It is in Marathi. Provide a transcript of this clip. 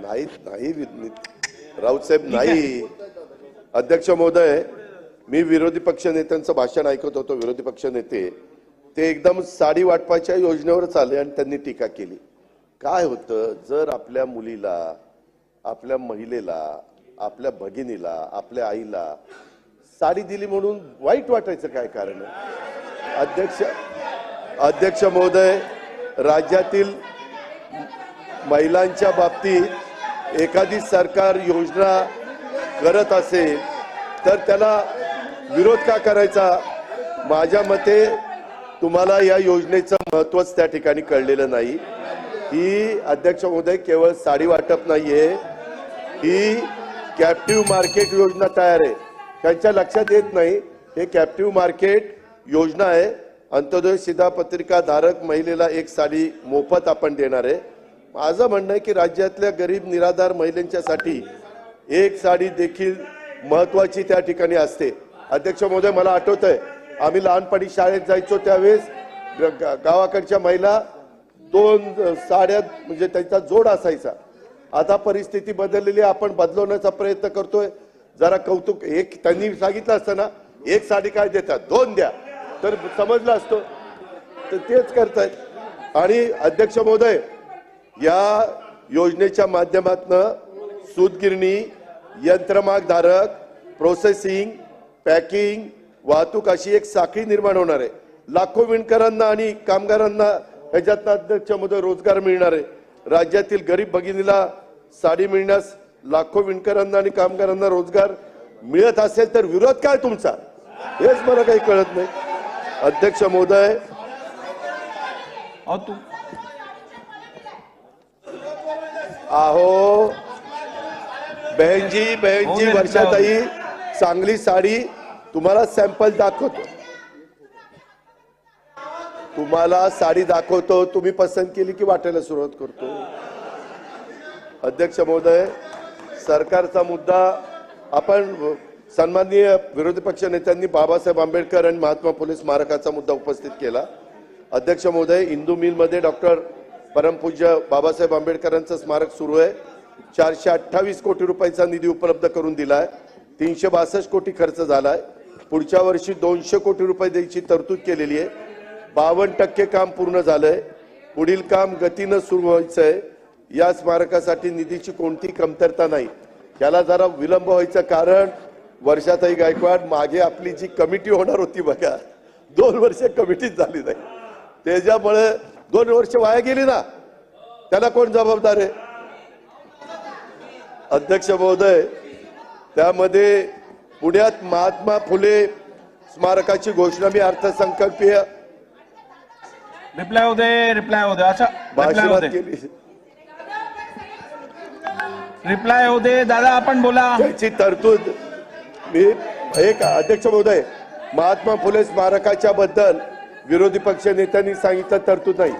नाही नाही वि- राऊत साहेब नाही. अध्यक्ष महोदय मी विरोधी पक्ष नेत्यांचं भाषण ऐकत होतो विरोधी पक्ष नेते. ते एकदम साडी वाटपाच्या योजनेवरच आले आणि त्यांनी टीका केली. काय होतं जर आपल्या मुलीला आपल्या महिलेला आपल्या भगिनीला आपल्या आईला साडी दिली म्हणून वाईट वाटायचं काय कारण? अध्यक्ष अध्यक्ष महोदय राज्यातील महिलांच्या बाबतीत एखादी सरकार योजना करत असेल तर त्याला विरोध का करायचा? माझ्या मते तुम्हाला या योजनेचं महत्वच त्या ठिकाणी कळलेलं नाही. ही अध्यक्ष महोदय केवळ साडी वाटप नाहीये ही कॅप्टिव्ह मार्केट योजना तयार आहे. त्यांच्या लक्षात येत नाही हे कॅप्टिव्ह मार्केट योजना आहे. अंत्योदय सिधा पत्रिका धारक महिलेला एक साडी मोफत आपण देणार आहे. माझं म्हणणं आहे की राज्यातल्या गरीब निराधार महिलांच्यासाठी एक साडी देखील महत्वाची त्या ठिकाणी असते. अध्यक्ष महोदय मला आठवत आहे आम्ही लहानपणी शाळेत जायचो त्यावेळेस ग- गावाकडच्या महिला दोन साड्या म्हणजे त्यांचा जोड असायचा. आता परिस्थिती बदललेली आपण बदलवण्याचा प्रयत्न करतोय. जरा कौतुक एक त्यांनी सांगितलं असतं ना एक साडी काय देतात? दोन द्या. तर समजलं असतो. तर तेच करतायत. आणि अध्यक्ष महोदय या योजनेच्या माध्यमातनं सूतगिरणी यंत्रमागधारक प्रोसेसिंग पॅकिंग वाहतूक अशी एक साखळी निर्माण होणार आहे. लाखो विणकरांना आणि कामगारांना ह्याच्यातनं अध्यक्ष रोजगार मिळणार आहे. राज्यातील गरीब भगिनीला साडी मिळण्यास लाखो विणकरांना आणि कामगारांना रोजगार मिळत असेल तर विरोध काय तुमचा? हेच मला काही कळत नाही. अध्यक्ष महोदय अहो तू आहो. बहनजी बहनजी हो, वर्षाताई चांगली साडी तुम्हाला सॅम्पल दाखवतो. तुम्हाला साडी दाखवतो तुम्ही पसंत केली की वाटायला सुरुवात करतो. अध्यक्ष महोदय सरकारचा मुद्दा आपण सन्माननीय विरोधी पक्ष नेत्यांनी बाबासाहेब आंबेडकर आणि महात्मा फुले स्मारकाचा मुद्दा उपस्थित केला. अध्यक्ष महोदय इंदू मिलमध्ये डॉक्टर परमपूज्य बाबासाहेब आंबेडकरांचं स्मारक सुरू आहे. चारशे अठ्ठावीस कोटी रुपयाचा निधी उपलब्ध करून दिला आहे तीनशे बासष्ट कोटी खर्च झाला आहे पुढच्या वर्षी दोनशे कोटी रुपये द्यायची तरतूद केलेली आहे. बावन्न टक्के काम पूर्ण झालं आहे पुढील काम गतीनं सुरू व्हायचं आहे या स्मारकासाठी निधीची कोणती कमतरता नाही. याला जरा विलंब व्हायचं कारण वर्षाताई गायकवाड मागे आपली जी कमिटी होणार होती बघा. दोन वर्ष कमिटीच झाली नाही. त्याच्यामुळे दोन वर्ष वाया गेली ना त्याला कोण जबाबदार आहे? अध्यक्ष महोदय त्यामध्ये पुण्यात महात्मा फुले स्मारकाची घोषणा मी अर्थसंकल्पीय रिप्लाय दे रिप्लाय दे. अच्छा भाषणात केली. रिप्लाय दे. दादा आपण बोला. त्याची तरतूद मी एक अध्यक्ष महोदय महात्मा फुले स्मारकाच्या बद्दल विरोधी पक्ष नेत्यांनी सांगितलं तरतूद नाही.